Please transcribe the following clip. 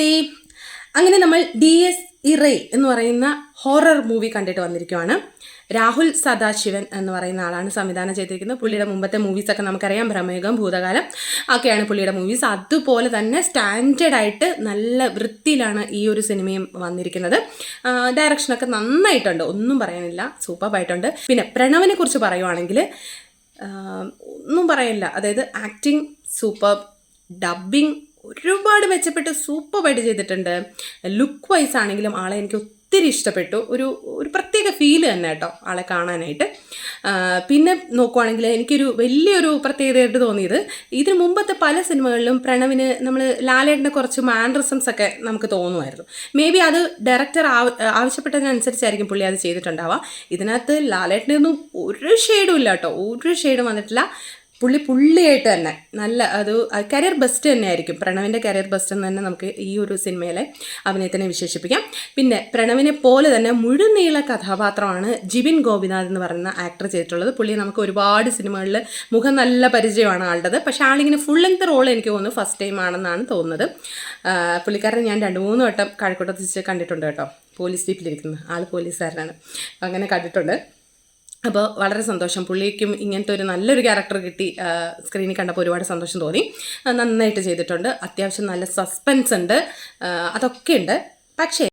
നമസ്തേ അങ്ങനെ നമ്മൾ D S ഇറേ എന്ന് പറയുന്ന ഹൊറർ മൂവി കണ്ടിട്ട് വന്നിരിക്കുവാണ്. രാഹുൽ സദാശിവൻ എന്ന് പറയുന്ന ആളാണ് സംവിധാനം ചെയ്തിരിക്കുന്നത്. പുള്ളിയുടെ മുമ്പത്തെ മൂവീസൊക്കെ നമുക്കറിയാം. ഭ്രമയുഗം ഭൂതകാലം ഒക്കെയാണ് പുള്ളിയുടെ മൂവീസ് അതുപോലെ തന്നെ സ്റ്റാൻഡേർഡ് ആയിട്ട് നല്ല വൃത്തിയിലാണ് ഈ ഒരു സിനിമയും വന്നിരിക്കുന്നത്. ഡയറക്ഷനൊക്കെ നന്നായിട്ടുണ്ട്. ഒന്നും പറയാനില്ല. സൂപ്പറായിട്ടുണ്ട് പിന്നെ പ്രണവിനെ കുറിച്ച് പറയുവാണെങ്കിൽ ഒന്നും പറയാനില്ല അതായത് ആക്ടിങ് സൂപ്പർ ഡബിങ് ഒരുപാട് മെച്ചപ്പെട്ട് സൂപ്പറായിട്ട് ചെയ്തിട്ടുണ്ട്. ലുക്ക് വൈസ് ആണെങ്കിലും ആളെ എനിക്ക് ഒത്തിരി ഇഷ്ടപ്പെട്ടു. ഒരു ഒരു പ്രത്യേക ഫീൽ തന്നെ കേട്ടോ ആളെ കാണാനായിട്ട്. പിന്നെ നോക്കുവാണെങ്കിൽ എനിക്കൊരു വലിയൊരു പ്രത്യേകതയായിട്ട് തോന്നിയത് ഇതിന് മുമ്പത്തെ പല സിനിമകളിലും പ്രണവിന് നമ്മൾ ലാലേട്ടന്റെ കുറച്ച് മാൻഡ്രസംസ് ഒക്കെ നമുക്ക് തോന്നുമായിരുന്നു. മേ ബി അത് ഡയറക്ടർ ആവശ്യപ്പെട്ടതിനനുസരിച്ചായിരിക്കും പുള്ളി അത് ചെയ്തിട്ടുണ്ടാവുക. ഇതിനകത്ത് ലാലേട്ടനൊന്നും ഒരു ഷെയ്ഡും ഇല്ല കേട്ടോ. ഒരു ഷെയ്ഡും വന്നിട്ടില്ല. പുള്ളി പുള്ളിയായിട്ട് തന്നെ നല്ല അത് കരിയർ ബെസ്റ്റ് തന്നെ ആയിരിക്കും പ്രണവിന്റെ കരിയർ ബെസ്റ്റ് എന്ന് തന്നെ നമുക്ക് ഈ ഒരു സിനിമയിലെ അഭിനയത്തിനെ വിശേഷിപ്പിക്കാം. പിന്നെ പ്രണവിനെ പോലെ തന്നെ മുഴുനീള കഥാപാത്രമാണ് ജിബിൻ ഗോപിനാഥ് എന്ന് പറയുന്ന ആക്ടർ ചെയ്തിട്ടുള്ളത്. പുള്ളി നമുക്ക് ഒരുപാട് സിനിമകളിൽ മുഖം നല്ല പരിചയമാണ് ആളുടേത്. പക്ഷേ ആളിങ്ങനെ ഫുൾ ലെങ്ത് റോൾ എനിക്ക് തോന്നുന്നു ഫസ്റ്റ് ടൈം ആണെന്നാണ് തോന്നുന്നത്. പുള്ളിക്കാരനെ ഞാൻ രണ്ട് മൂന്ന് വട്ടം കഴക്കൂട്ടത്തിച്ച് കണ്ടിട്ടുണ്ട് കേട്ടോ. പോലീസ് ജീപ്പിലിരിക്കുന്നത് ആൾ പോലീസുകാരനാണ്. അങ്ങനെ കണ്ടിട്ടുണ്ട്. അപ്പോൾ വളരെ സന്തോഷം. പുള്ളിക്കും ഇങ്ങനത്തെ ഒരു നല്ലൊരു ക്യാരക്ടർ കിട്ടി. സ്ക്രീനിൽ കണ്ടപ്പോൾ ഒരുപാട് സന്തോഷം തോന്നി. നന്നായിട്ട് ചെയ്തിട്ടുണ്ട്. അത്യാവശ്യം നല്ല സസ്പെൻസ് ഉണ്ട്. അതൊക്കെ ഉണ്ട്. പക്ഷേ